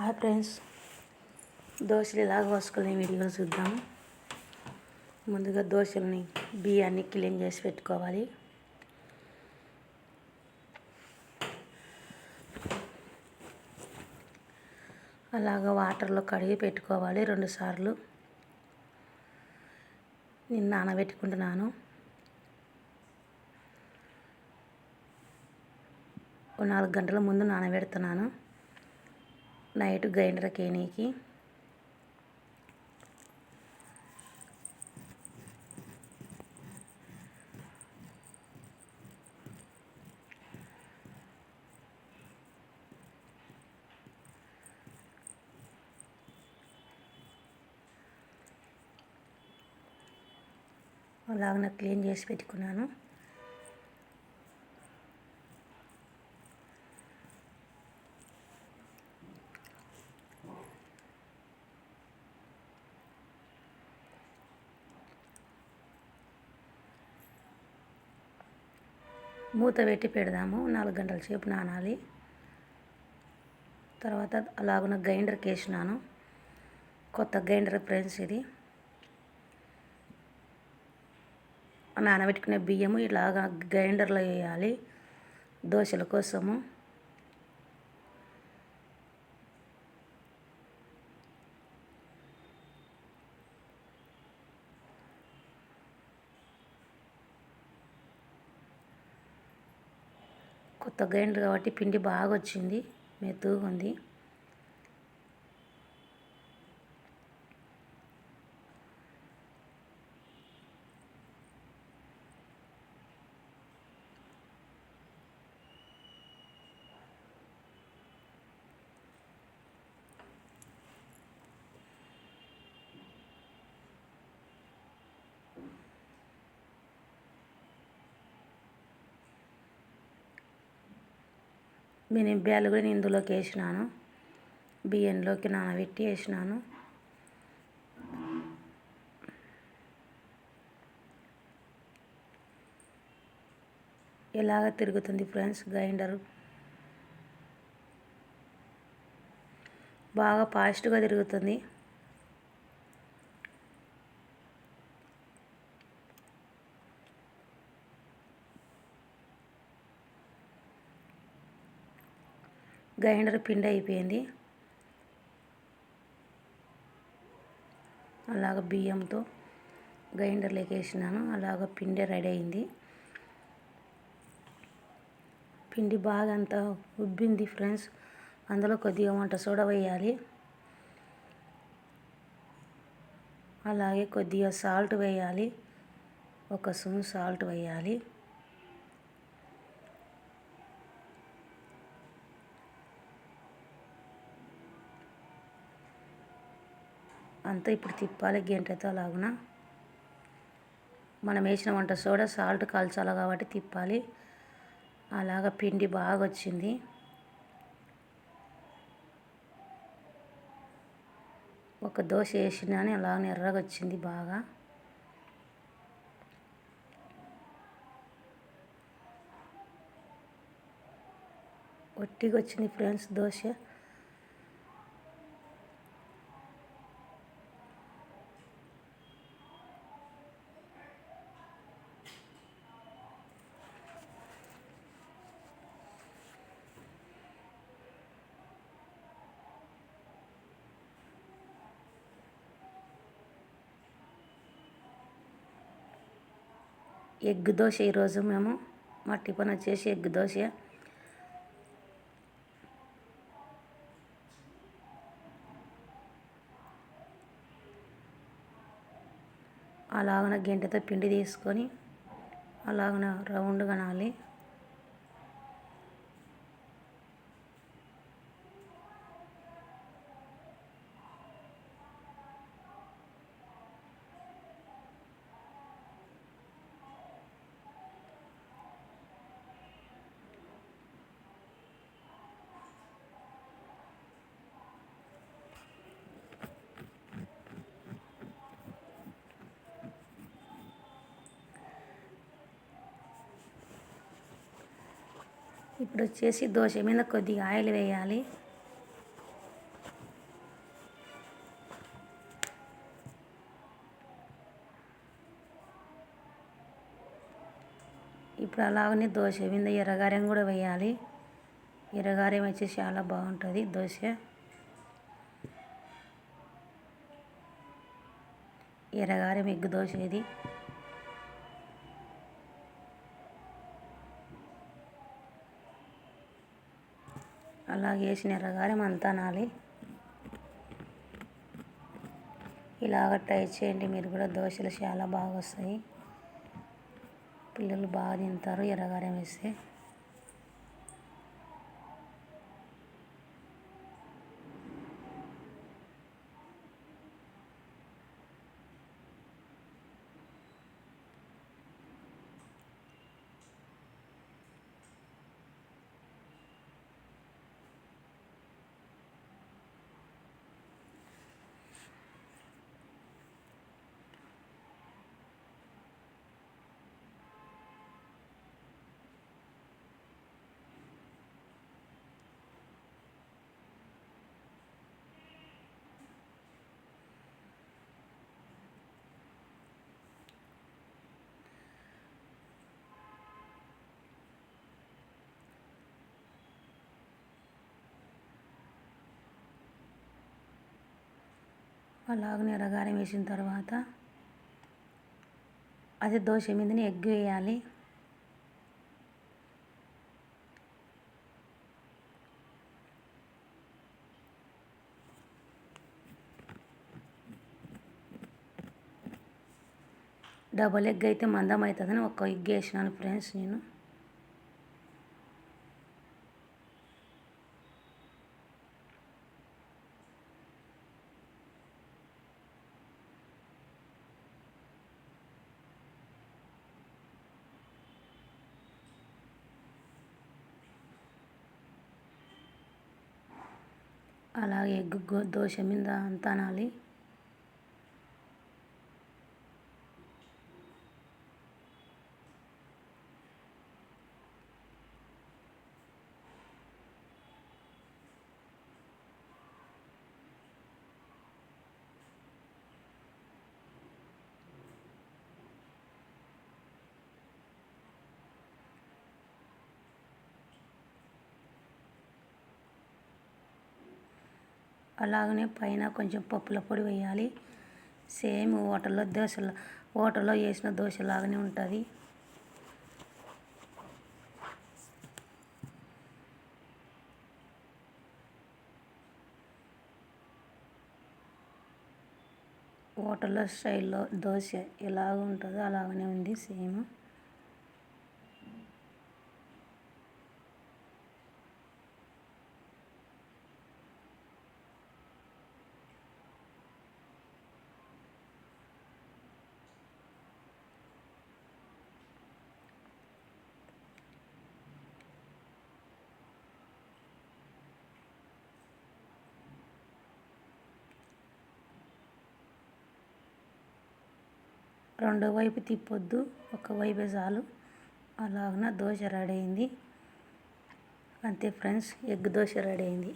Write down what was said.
Hi friends. దోశలు ఇలాగ పోసుకునే వీడియోలు చూద్దాం. ముందుగా దోశల్ని బియ్యాన్ని క్లీన్ చేసి పెట్టుకోవాలి. అలాగ వాటర్లో కడిగి పెట్టుకోవాలి రెండు సార్లు. నేను నానబెట్టుకుంటున్నాను. ఓ నాలుగు గంటల ముందు నానబెడుతున్నాను. నైట్ గ్రైండర్కి వేయనీకి అలాగ క్లీన్ చేసి పెట్టుకున్నాను. మూత పెట్టి పెడదాము. నాలుగు గంటల సేపు నానాలి. తర్వాత అలాగున గ్రైండర్కి వేసినాను కొత్త గ్రైండర్ ఫ్రెండ్స్ ఇది. నానబెట్టుకునే బియ్యము ఇలాగా గ్రైండర్లో వేయాలి. దోశల కోసము. కొత్త గ్రైండర్ కాబట్టి పిండి బాగా వచ్చింది మెత్తగా ఉంది. మినిబ్యాలు కూడా ఇందులోకి వేసినాను. బియ్యంలోకి నానబెట్టి వేసినాను. ఎలాగ తిరుగుతుంది ఫ్రెండ్స్ గ్రైండర్? బాగా ఫాస్ట్గా తిరుగుతుంది. గ్రైండర్ పిండి అయిపోయింది. అలాగ బియ్యంతో గ్రైండర్లోకి వేసినాను అలాగ పిండి రెడీ అయింది. పిండి బాగా అంతా ఉబ్బింది ఫ్రెండ్స్. అందులో కొద్దిగా వంట సోడా వేయాలి. అలాగే కొద్దిగా సాల్ట్ వేయాలి. ఒక స్పూన్ సాల్ట్ వేయాలి. అంతా ఇప్పుడు తిప్పాలి గంటతో అలాగున. మనం వేసిన వంట సోడా సాల్ట్ కాల్చాలి కాబట్టి తిప్పాలి. అలాగ పిండి బాగా వచ్చింది ఒక దోశ వేసినాని అలాగనే ఎర్రగా వచ్చింది బాగా. ఒట్టిగా వచ్చింది ఫ్రెండ్స్ దోశ. ఎగ్ దోశ ఈరోజు మేము మా టిఫిన్ వచ్చేసి ఎగ్ దోశ. అలాగన గంటతో పిండి తీసుకొని అలాగన రౌండ్ కనాలి ఇప్పుడు వచ్చేసి దోశ మీద కొద్దిగా ఆయిల్ వేయాలి. ఇప్పుడు అలాగనే దోశ మీద ఎర్రగారం కూడా వేయాలి. ఎర్రగారం వచ్చి చాలా బాగుంటుంది దోశ. ఎర్రగారం ఎగ్గు దోశ ఇది. అలాగే వేసిన ఎర్రగారం అంతా నాలి. ఇలాగ ట్రై చేయండి మీరు కూడా దోశలు చాలా బాగా వస్తాయి. పిల్లలు బాగా తింటారు ఎర్రగారం వేస్తే. అలాగనే రగారం వేసిన తర్వాత అదే దోశ మీదనే ఎగ్ వేయాలి. డబల్ ఎగ్ అయితే మందం అవుతుందని ఒక ఎగ్ వేసినాను ఫ్రెండ్స్ నేను. అలాగే ఎగ్ దోశ మీద అంతా అనాలి అలాగనే పైన కొంచెం పప్పుల పొడి వేయాలి. సేమ్ హోటల్లో దోశ హోటల్లో వేసిన దోశ లాగానే ఉంటుంది. హోటల్లో స్టైల్లో దోశ ఎలాగ ఉంటుందో అలాగనే ఉంది సేమ్. రెండో వైపు తిప్పొద్దు ఒక వైపే చాలు. అలాగన దోశ రెడీ అయింది. అంతే ఫ్రెండ్స్ ఎగ్ దోశ రెడీ అయింది.